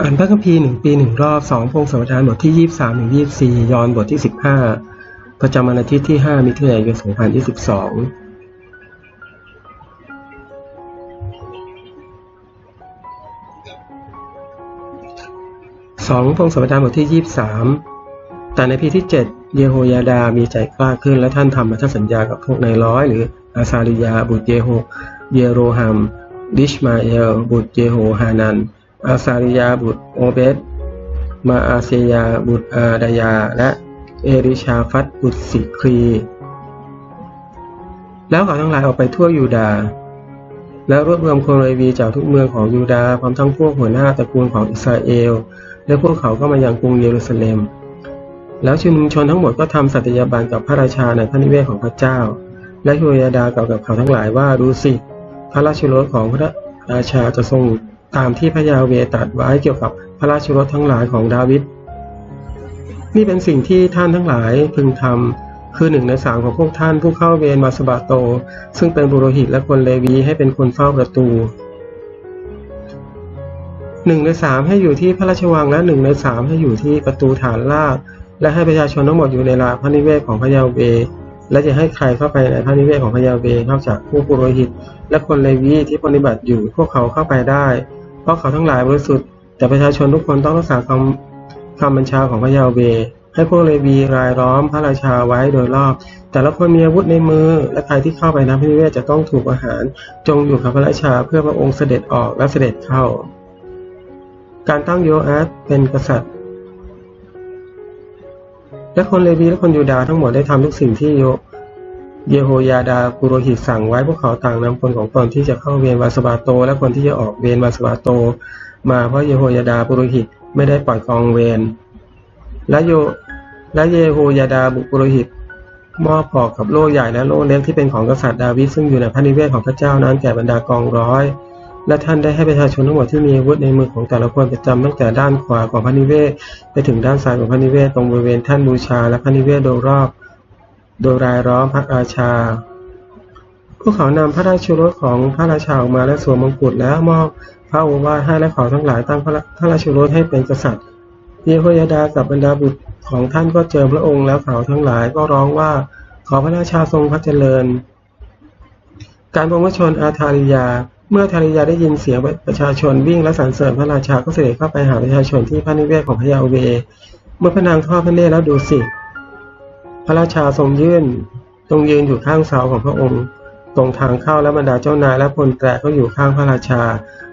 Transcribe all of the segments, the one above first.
อ่านพระคัมภีร์หนึ่งปีหนึ่งรอบสองพงศาวดารบทที่ยี่สามถึงยี่สี่ยอนบทที่สิบห้าประจำวันอาทิตย์ที่ห้ามิถุนายนสองพันยี่สิบสองสองพงศาวดารบทที่ยี่สามแต่ในปีที่เจ็ดเยโฮยาดามีใจกล้าขึ้นและท่านทำพันธสัญญากับพวกนายร้อย หรืออาซาริยาบุตรเยโฮเยโรฮัมดิชมาเอลบุตรเยโฮฮานัน อาซาริยาบุตรโอเบสมาอาเซยาบุตรอาดายา และเอริชาฟัตบุตรสิครี แล้วเขาทั้งหลายออกไปทั่วยูดาห์แล้วรวบรวมคนเลวีจากทุกเมืองของยูดาห์พร้อมทั้งพวกหัวหน้าตระกูลของอิสราเอล และพวกเขาก็มายังกรุงเยรูซาเล็ม แล้วชุมชนทั้งหมดก็ทำสัตยาบันกับพระราชาในพระนิเวศของพระเจ้า และโยยาดากล่าวกับเขาทั้งหลายว่าดูสิ พระราชโรสของพระราชาจะทรง ตามที่พระยาเวตรัสไว้เกี่ยวกับพระราชรสทั้งหลายของดาวิดนี่เป็นสิ่งที่ท่านทั้งหลายพึงทำคือหนึ่งในสามของพวกท่านผู้เข้าเวรมาสบาโต ซึ่งเป็นบุโรหิตและคนเลวีให้เป็นคนเฝ้าประตูหนึ่งในสามให้อยู่ที่พระราชวังและหนึ่งในสามให้อยู่ที่ประตูฐานลาดและให้ประชาชนทั้งหมดอยู่ในลาพระนิเวศของพระยาเว และจะให้ใครเข้าไปในพระนิเวศของพระยาเวนอกจากผู้ปุโรหิต และคนเลวีที่ปฏิบัติอยู่พวกเขาเข้าไปได้ เพราะเขาทั้งหลายบริสุทธิ์แต่ประชาชนทุกคนต้องรักษาคำคำบัญชาของพระยาเว ให้พวกเลวีรายล้อมพระราชาไว้โดยรอบ แต่ละคนมีอาวุธในมือ และใครที่เข้าไปนพระนิเวศจะต้องถูกอาหาร จงอยู่กับพระราชาเพื่อพระองค์เสด็จออกและเสด็จเข้า การตั้งโยอาสเป็นกษัตริย์และคนเลวีและคนยูดาห์ทั้งหมดได้ทำทุกสิ่งที่โย เยโฮยาดาปุโรหิตสั่งไว้พวกเขาต่างนำคนของตนที่จะเข้าเวรวาสบาโต และคนที่จะออกเวรวาสบาโต มาเพราะเยโฮยาดาปุโรหิตไม่ได้ปล่อยกองเวรและโยและเยโฮยาดาบุปุโรหิตมอบปอกกับโล่ใหญ่และโล่เล็กที่เป็นของกษัตริย์ดาวิดซึ่งอยู่ในพระนิเวศของพระเจ้านั้นแก่บรรดากองร้อย และท่านได้ให้ประชาชนทั้งหมดที่มีอาวุธในมือของแต่ละคนประจำตั้งแต่ด้านขวาของพระนิเวศไปถึงด้านซ้ายของพระนิเวศตรงบริเวณท่านบูชาและพระนิเวศโดยรอบ โดยรายล้อมพระราชา พวกเขานำพระราชรสของพระราชาออกมาและสวมมงกุฎแล้วมอบพระโอวาทให้และขอทั้งหลายตั้งพระราชรสให้เป็นกษัตริย์เยโฮยาดากับบรรดาบุตรของท่านก็เจอพระองค์แล้วเขาทั้งหลายก็ร้องว่าขอพระราชาทรงพระเจริญ การประมวลชนอาธาริยา เมื่อธาริยาได้ยินเสียงประชาชนวิ่งและสรรเสริญพระราชาก็เสด็จเข้าไปหาประชาชนที่พระนิเวศของพระยาเว เมื่อพระนางทอดพระเนตรแล้วดูสิ พระราชาทรงยื่นทรงยืนอยู่ข้างเสาของพระองค์ ตรงทางเข้าและบรรดาเจ้านายและพลแตรก็อยู่ข้างพระราชา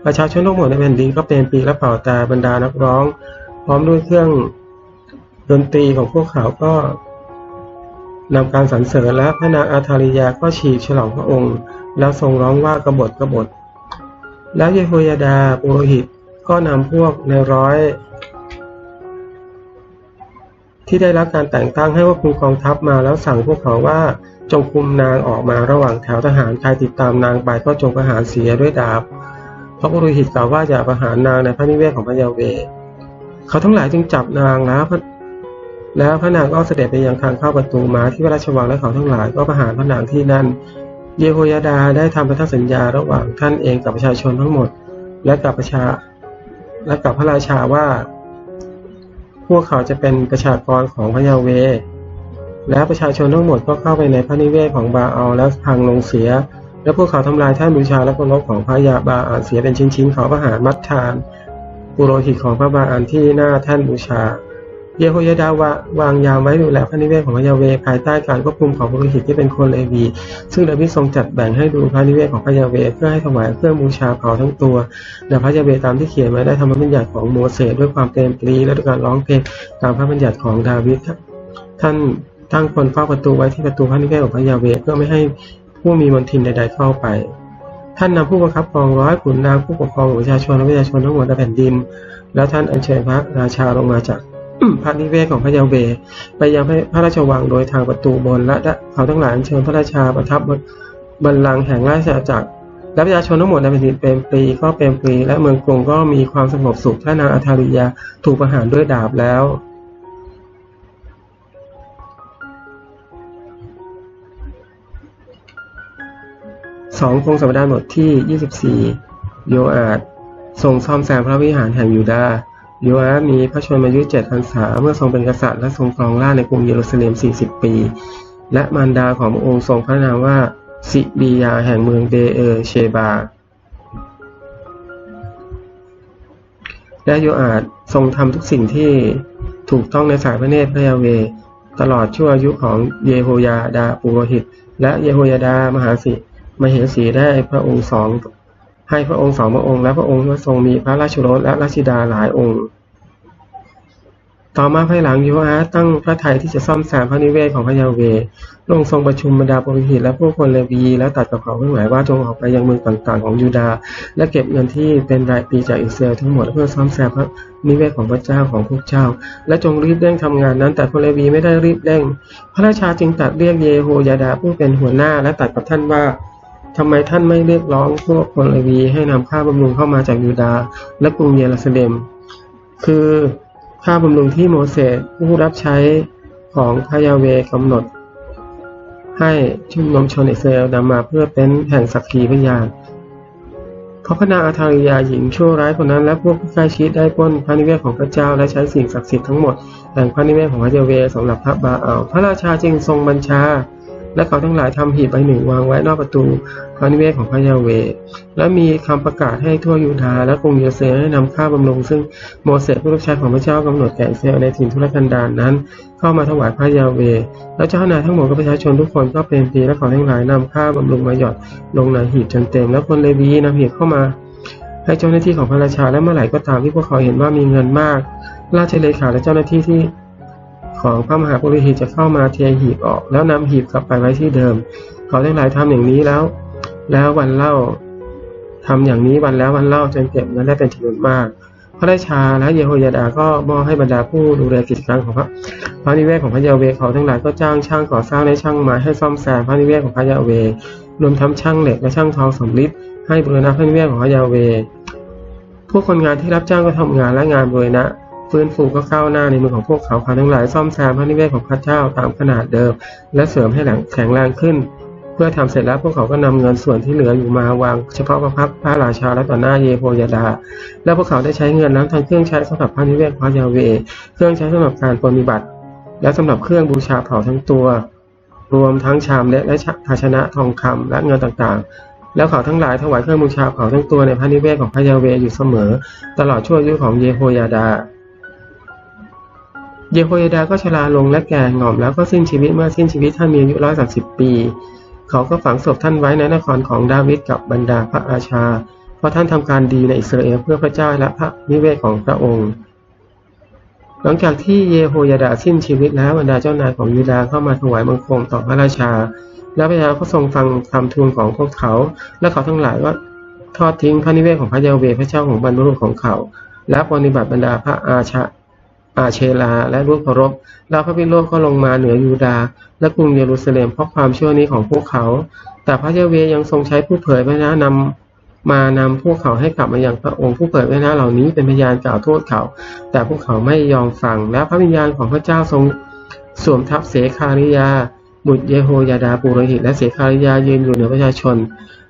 ประชาชนทั้งหมดในแผ่นดินก็เป็นปีและเป่าแต่บรรดานักร้อง พร้อมด้วยเครื่องดนตรีของพวกเขาก็นำการสรรเสริญและพระนางอาธาริยาก็ฉีกฉลองพระองค์ แล้วทรงร้องว่ากบฏกบฏแล้วเยโฮยาดาปุโรหิตก็นำพวกในร้อย ที่ได้รับการแต่งตั้งให้ว่าคุมกองทัพมาแล้วสั่งพวกเขาว่าจงคุมนางออกมาระหว่างแถวทหารใครติดตามนางไปก็จงประหารเสียด้วยดาบพระปุโรหิตกล่าวว่าอย่าประหารนางในพระนิเวศของพระยาเว เขาทั้งหลายจึงจับนางแล้วพระแล้วพระนางก็เสด็จไปยังทางเข้าประตูม้าที่พระราชวังและเขาทั้งหลายก็ประหารพระนางที่นั่น เยโฮยาดาได้ทำพันธสัญญาระหว่างท่านเองกับประชาชนทั้งหมด และกับประชาและกับพระราชาว่า วกเขาจะเป็นประชากรของพระยาเว และประชาชนทั้งหมดก็เข้าไปในพระนิเวศของบาอัลและพังลงเสีย และพวกเขาทำลายแท่นบูชาและเคารพของพระยาบาอัลเสียเป็นชิ้นๆเขาประหารมัดทานปุโรหิตของพระบาอัลที่หน้าแท่นบูชา เยโฮยาดาวาวางยามไว้ดูแลพระนิเวศของพระยาเวภายใต้การควบคุมของปุโรหิตที่เป็นคนเลวี ซึ่งดาวิดทรงจัดแบ่งให้ดูพระนิเวศของพระยาเวเพื่อให้ถวายเครื่องบูชาเผาทั้งตัวและพระยาเวตามที่เขียนไว้ได้ทำพระบัญญัติของโมเสสด้วยความเต็มปรีและด้วยการร้องเพลงตามพระบัญญัติของดาวิดท่านตั้งคนเฝ้าประตูไว้ที่ประตูพระนิเวศของพระยาเวเพื่อไม่ให้ผู้มีมนทินใด ๆ เข้าไป ท่านนำผู้บังคับกองร้อยขุนนางผู้ปกครองประชาชนและประชาชนทั้งหมดในแผ่นดิน แล้วท่านอัญเชิญพระราชาลงมาจาก พระนิเวศของพระยาเว ไปยังพระราชวังโดยทางประตูบนและเขาทั้งหลายเชิญพระราชาประทับบนบัลลังก์แห่งราชอาณาจักรและประชาชนทั้งหมดในแผ่นดินเป็นปรีก็เป็นปรีและเมืองกรุงก็มีความสงบสุขถ้านางอาธาริยาถูกประหารด้วยดาบแล้วสองพงศาวดารบทที่ 24 โยอาดทรงซ่อมแซมพระวิหารแห่งยูดาห์ โยอาสมีพระชนมายุเจ็ดพรรษา เมื่อทรงเป็นกษัตริย์และทรงครองราชในกรุงเยรูซาเล็ม 40 ปี และมารดาของพระองค์ทรงพระนามว่าซิบียาแห่งเมืองเบเอเชบาและโยอาสทรงทำทุกสิ่งที่ถูกต้องในสายพระเนตรพระยาเว ตลอดชั่วอายุของเยโฮยาดาปุโรหิต และเยโฮยาดามหาสิมเหสีได้พระองค์สอง ให้พระองค์สองพระองค์และพระองค์ทรงมีพระราชรสและราชิดาหลายองค์ ต่อมาภายหลังโยอาตั้งพระทัยที่จะซ่อมแซมพระนิเวศของพระยาเวห์พระองทรงประชุมบรรดาปุโรหิตและผู้คนเลวีและตัดกับเขาทั้งหลายว่าจงออกไปยังเมืองต่างๆของยูดาห์และเก็บเงินที่เป็นรายปีจากอิสราเอลทั้งหมดเพื่อซ่อมแซมพระนิเวศของพระเจ้าของพวกเจ้า และจงรีบเร่งทำงานนั้น แต่คนเลวีไม่ได้รีบเร่ง พระราชาจึงตัดเรียกเยโฮยาดาผู้เป็นหัวหน้าและตัดกับท่านว่า ทำไมท่านไม่เรียกร้องพวกคนเลวีให้นำค่าบำรุงเข้ามาจากยูดาห์และกรุงเยรูซาเล็ม คือค่าบำรุงที่โมเสสผู้รับใช้ของพระยาเวกำหนด ให้ชุมนุมชนอิสราเอลนำมาเพื่อเป็นแห่งสักขีพยานเพราะพระนางอาธาริยาหญิงชั่วร้ายคนนั้นและพวกผู้ใกล้ชิดได้ปล้นพระนิเวศของพระเจ้าและใช้สิ่งศักดิ์สิทธิ์ทั้งหมดแห่งพระนิเวศของพระยาเวสำหรับพระบาอัลพระราชาจึงทรงบัญชา และเขาทั้งหลายทำหีบใบหนึ่งวางไว้นอกประตูพระนิเวศของพระยาเว และมีคำประกาศให้ทั่วยูดาห์และกรุงเยรูซให้นำค่าบำรุง ซึ่งโมเสสผู้รับใช้ของพระเจ้ากำหนดแก่อิสราเอลในถิ่นทุรกันดารนั้น เข้ามาถวายพระยาเว แล้วเจ้านายทั้งหมดกับประชาชนทุกคนก็เป็นปีและเขาทั้งหลายนำค่าบำรุงมาหยอดลงในหีบจนเต็ม แล้วคนเลวีนำหีบเข้ามาให้เจ้าหน้าที่ของพระราชาและเมื่อไหร่ก็ตามที่พวกเขาเห็นว่ามีเงินมาก ราชเลขาและเจ้าหน้าที่ที่ ของพระมหาปุโรหิตจะเข้ามาเทหีบออก แล้วนำหีบกลับไปไว้ที่เดิม เขาทั้งหลายทำอย่างนี้แล้ว แล้ววันเล่าทำอย่างนี้วันแล้ววันเล่าจนเก็บเงินได้เป็นจำนวนมาก พระราชาและเยโฮยาดาก็มอบให้บรรดาผู้ดูแลกิจการของพระพระนิเวศของพระยาเวเขาทั้งหลายก็จ้างช่างก่อสร้างและช่างไม้ให้ซ่อมแซมพระนิเวศของพระยาเว รวมทั้งช่างเหล็กและช่างทองสำริดให้บูรณะพระนิเวศของพระยาเว พวกคนงานที่รับจ้างก็ทำงานและงานบริณะ ฟื้นฟูก็ก้าหน้าในมือของพวกเขาเขาทั้งหลายซ่อมแซมพระนิเวศของพระเจ้าตามขนาดเดิม และเสริมให้แแข็งแรงขึ้น เพื่อทำเสร็จแล้วพวกเขาก็นำเงินส่วนที่เหลืออยู่มาวางเฉพาะพระพักพระราชาและต่อหน้าเยโฮยาดา และพวกเขาได้ใช้เงินนั้นทั้งเครื่องใช้สำหรับพระนิเวศพระยาเว เครื่องใช้สำหรับการปฏิบัติ และสำหรับเครื่องบูชาเผาทั้งตัว รวมทั้งชามเล็กและภาชนะทองคำและเงินต่างๆแล้วเขาทั้งหลายถวายเครื่องบูชาเผาทั้งตัวในพระนิเวศของพระยาเวอยู่เสมอ ตลอดช่วงยุของเยโฮยาดา เยโฮยาดาก็ชราลงและแก่หง่อมแล้วก็สิ้นชีวิตเมื่อสิ้นชีวิตท่านมีอายุร้อยสาสิบปี เขาก็ฝังศพท่านไว้ในนครของดาวิดกับบรรดาพระราชา เพราะท่านทำการดีในอิสราเอลเพื่อพระเจ้าและพระนิเวศของพระองค์ หลังจากที่เยโฮยาดาสิ้นชีวิตแล้วบรรดาเจ้านายของยูดาห์เข้ามาถวายบังคมต่อพระราชา แล้วพระยาก็ทรงฟังคำทูลของพวกเขา และเขาทั้งหลายว่าทอดทิ้งพระนิเวศของพระยาเวพระเจ้าของบรรพุรุษของเขา และปฏิบัติบรรดาพระอาชา อาเชลา และรูปเคารพ แล้วพระวิโรจน์ก็ลงมาเหนือยูดาห์และกรุงเยรูซาเล็มเพราะความชั่วนี้ของพวกเขา แต่พระยเวยังทรงใช้ผู้เผยพระนะนำมานำพวกเขาให้กลับมาอย่างพระองค์ผู้เผยพระนะเหล่านี้เป็นพยานกล่าวโทษเขา แต่พวกเขาไม่ยอมฟัง และพระวิญญาณของพระเจ้าทรงสวมทับเสคาริยา บุตรเยโฮยาดาปุโรหิต และเสคาริยายืนอยู่เหนือประชาชน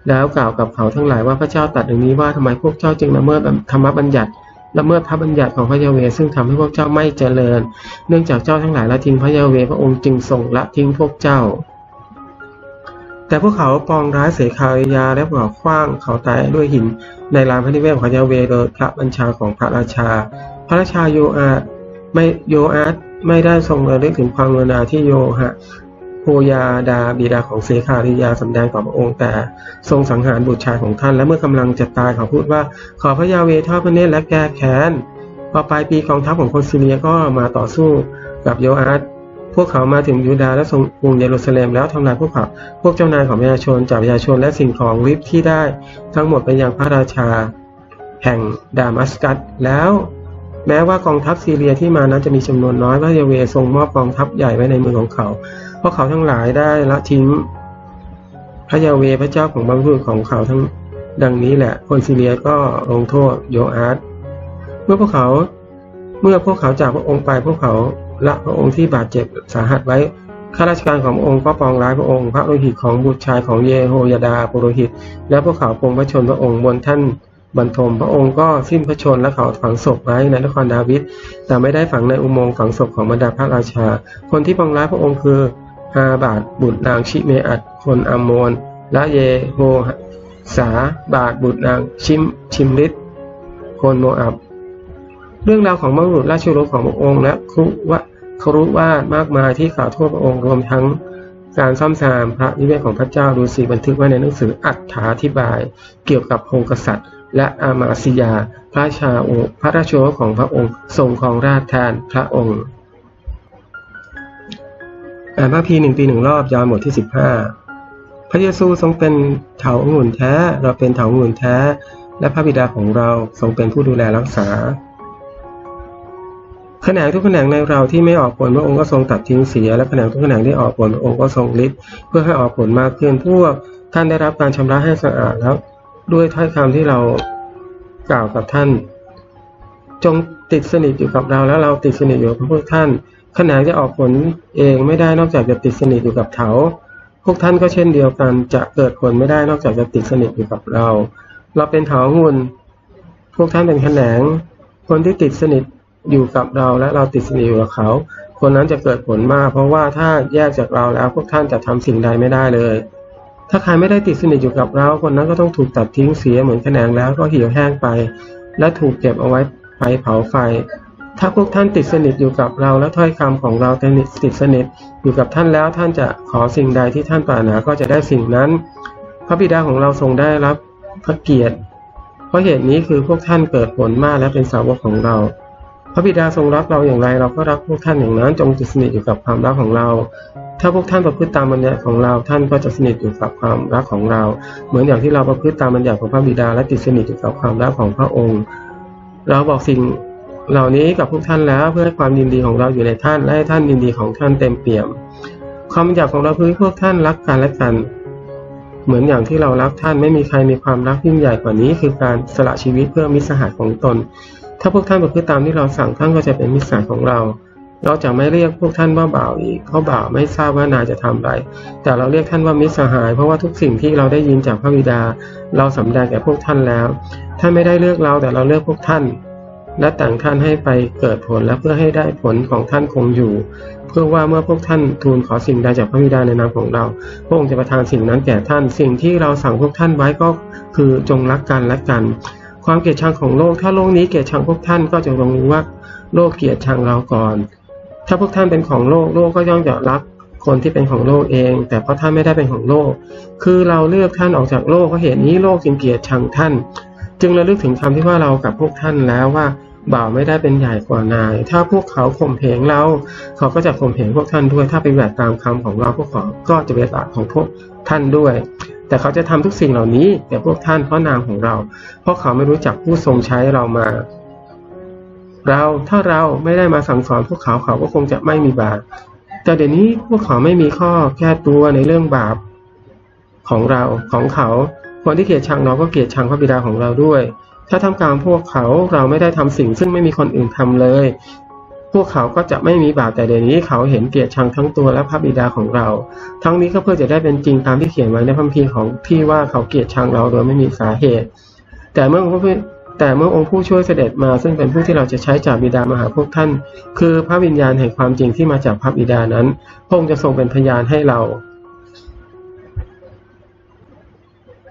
แล้วกล่าวกับเขาทั้งหลายว่าพระเจ้าตรัดอย่างนี้ว่าทำไมพวกเจ้าจึงละเมิดธรรมบัญญัติ ละเมิดพระบัญญัติของพระยาเวซึ่งทำให้พวกเจ้าไม่เจริญ เนื่องจากเจ้าทั้งหลายละทิ้งพระยาเวพระองค์จึงทรงละทิ้งพวกเจ้า แต่พวกเขาปองร้ายเสคายาและพวกเขาคว้างเขาตายด้วยหิน ในลานพระนิเวศของพระยาเวโดยพระบัญชาของพระราชา พระราชาโยอาไม่โยอาไม่ได้ทรงระลึกถึงความกรุณาที่โยฮะ โฮยาดาบิดาของเสคาริยาสำแดงต่อพระองค์แต่ทรงสังหารบุตรชายของท่าน และเมื่อกำลังจะตายเขาพูดว่าขอพระยาเวทอดพระเนตรและแก้แค้นพอปลายปีกองทัพของคนซีเรียก็มาต่อสู้กับโยอาสพวกเขามาถึงยูดาห์และทรงกรุงเยรูซาเล็มแล้วทำลายพวกเขาพวกเจ้านายของประชาชนจับประชาชนและสิ่งของริบที่ได้ ทั้งหมดไปยังพระราชา แห่งดามัสกัสแล้ว แม้ว่ากองทัพซีเรียที่มานั้นจะมีจำนวนน้อยพระยาเวทรงมอบกองทัพใหญ่ไว้ในมือของเขา พราะเขาทั้งหลายได้ละทิ้ง พระยาเวพระเจ้าของบรรพบุรุษของเขาทั้งดังนี้แหละ คนซีเรียก็ลงโทษโยอาสเมื่อพวกเขาเมื่อพวกเขาจากพระองค์ไปพวกเขาละพระองค์ที่บาดเจ็บสาหัสไว้ข้าราชการของพระองค์ก็ปองร้ายพระองค์ พระโลหิตของบุตรชายของเยโฮยาดาปุโรหิต และพวกเขาปรงพระชนพระองค์บนท่านบรรทมพระองค์ก็สิ้นพระชนและเขาฝังศพไว้ในนครดาวิดแต่ไม่ได้ฝังในอุโมงค์ฝังศพของบรรดาพระราชา คนที่ปองร้ายพระองค์คือ ฮาบาดบุตรนางชิเมอัดคนอมโมนและเยโฮสาบาดบุตรนางชิมชิมริดคนโมอับ เรื่องราวของมรุษราชรสของพระองค์และครุวะครุวาดมากมายที่กล่าวโทษพระองค์รวมทั้งการซ่อมแซมพระนิเวศของพระเจ้าดูสีบันทึกไว้ในหนังสืออัฏฐาธิบาย เกี่ยวกับพงศ์กษัตริย์ และอามาซิยา พระชาโอพระราชโอรของพระองค์ทรงครองราชแทนพระองค์ อ่าพระพีหนึ่งปีหนึ่งรอบยาวหมดที่สิบห้าพระเยซูทรงเป็นเถาองุ่นแท้ เราเป็นเถาองุ่นแท้ และพระบิดาของเราทรงเป็นผู้ดูแลรักษาแขนงทุกแขนงในเราที่ไม่ออกผลพระองค์ก็ทรงตัดทิ้งเสีย และแขนงทุกแขนงที่ออกผลพระองค์ก็ทรงฤทธิ์เพื่อให้ออกผลมากขึ้นพวกท่านได้รับการชำระให้สะอาดแล้ว ด้วยถ้อยคำที่เรากล่าวกับท่าน จงติดสนิทอยู่กับเราแล้วเราติดสนิทอยู่กับพวกท่าน ขนงจะออกผลเองไม่ได้นอกจากจะติดสนิทอยู่กับเถาพวกท่านก็เช่นเดียวกันจะเกิดผลไม่ได้นอกจากจะติดสนิทอยู่กับเรา เราเป็นเถาองุ่นพวกท่านเป็นขนงคนที่ติดสนิทอยู่กับเราและเราติดสนิทอยู่กับเขา คนนั้นจะเกิดผลมาก เพราะว่าถ้าแยกจากเราแล้ว พวกท่านจะทำสิ่งใดไม่ได้เลย ถ้าใครไม่ได้ติดสนิทอยู่กับเรา คนนั้นก็ต้องถูกตัดทิ้งเสียเหมือนแขนงแล้วก็เหี่ยวแห้งไป และถูกเก็บเอาไว้ไปเผาไฟ ถ้าพวกท่านติดสนิทอยู่กับเราและถ้อยคำของเราติดสนิทอยู่กับท่านแล้วท่านจะขอสิ่งใดที่ท่านปรารถนาก็จะได้สิ่งนั้น พระบิดาของเราทรงได้รับพระเกียรติ เพราะเหตุนี้คือพวกท่านเกิดผลมากและเป็นสาวกของเรา พระบิดาทรงรักเราอย่างไร เราก็รักพวกท่านอย่างนั้น จงติดสนิทอยู่กับความรักของเรา ถ้าพวกท่านประพฤติตามบัญญัติของเราท่านก็จะสนิทอยู่กับความรักของเรา เหมือนอย่างที่เราประพฤติตามบัญญัติของพระบิดาและติดสนิทอยู่กับความรักของพระองค์ เราบอกสิ่ง เหล่านี้กับพวกท่านแล้วเพื่อให้ความยินดีของเราอยู่ในท่านและให้ท่านยินดีของท่านเต็มเปี่ยมความบัญญัติของเราคือให้พวกท่านรักกันและกัน เหมือนอย่างที่เรารักท่านไม่มีใครมีความรักยิ่งใหญ่กว่านี้ คือการสละชีวิตเพื่อมิตรสหายของตน ถ้าพวกท่านประพฤติตามที่เราสั่งท่านก็จะเป็นมิตรสหายของเรา เราจะไม่เรียกพวกท่านว่าบ่าวอีกเพราะบ่าวไม่ทราบว่านายจะทำอะไร แต่เราเรียกท่านว่ามิตรสหาย เพราะว่าทุกสิ่งที่เราได้ยินจากพระบิดา เราสำแดงแก่พวกท่านแล้ว ท่านไม่ได้เลือกเราแต่เราเลือกพวกท่าน และแต่งท่านให้ไปเกิดผลและเพื่อให้ได้ผลของท่านคงอยู่ เพื่อว่าเมื่อพวกท่านทูลขอสิ่งใดจากพระบิดาในนามของเรา พระองค์จะประทานสิ่งนั้นแก่ท่าน สิ่งที่เราสั่งพวกท่านไว้ก็คือจงรักกันและกัน ความเกลียดชังของโลก ถ้าโลกนี้เกลียดชังพวกท่านก็จะรงรู้ว่าโลกเกลียดชังเราก่อน ถ้าพวกท่านเป็นของโลกโลกก็ย่อมจะรักคนที่เป็นของโลกเอง แต่เพราะท่านไม่ได้เป็นของโลก คือเราเลือกท่านออกจากโลกเพราะเหตุนี้โลกจึงเกลียดชังท่าน จึงระลึกถึงคำที่ว่าเรากับพวกท่านแล้วว่าบ่าวไม่ได้เป็นใหญ่กว่านาย ถ้าพวกเขาข่มเหงเรา เขาก็จะข่มเหงพวกท่านด้วย ถ้าไปแบบตามคำของเราพวกเขาก็จะเป็นบาปของพวกท่านด้วย แต่เขาจะทำทุกสิ่งเหล่านี้แก่พวกท่านเพราะนามของเรา เพราะเขาไม่รู้จักผู้ทรงใช้เรามา เราถ้าเราไม่ได้มาสั่งสอนพวกเขาเขาก็คงจะไม่มีบาป แต่เดี๋ยวนี้พวกเขาไม่มีข้อแก้ตัวในเรื่องบาปของเราของเขา คนที่เกลียดชังเราก็เกลียดชังพระบิดาของเราด้วย ถ้าทำกลารพวกเขาเราไม่ได้ทำสิ่งซึ่งไม่มีคนอื่นทำเลย พวกเขาก็จะไม่มีบาปแต่เดี๋ยวนี้เขาเห็นเกลียดชังทั้งตัวและพระบิดาของเรา ทั้งนี้ก็เพื่อจะได้เป็นจริงตามที่เขียนไว้ในพระคัมภีร์ของที่ว่าเขาเกลียดชังเราโดยไม่มีสาเหตุ แต่เมื่อองค์แต่เมื่อองค์ผู้ช่วยเสด็จมาซึ่งเป็นผู้ที่เราจะใช้จากบิดามาหาพวกท่าน คือพระวิญญาณแห่งความจริงที่มาจากพระบิดานั้นพระองค์จะทรงเป็นพยานให้เรา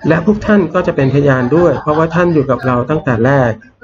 และพวกท่านก็จะเป็นพยานด้วย เพราะว่าท่านอยู่กับเราตั้งแต่แรก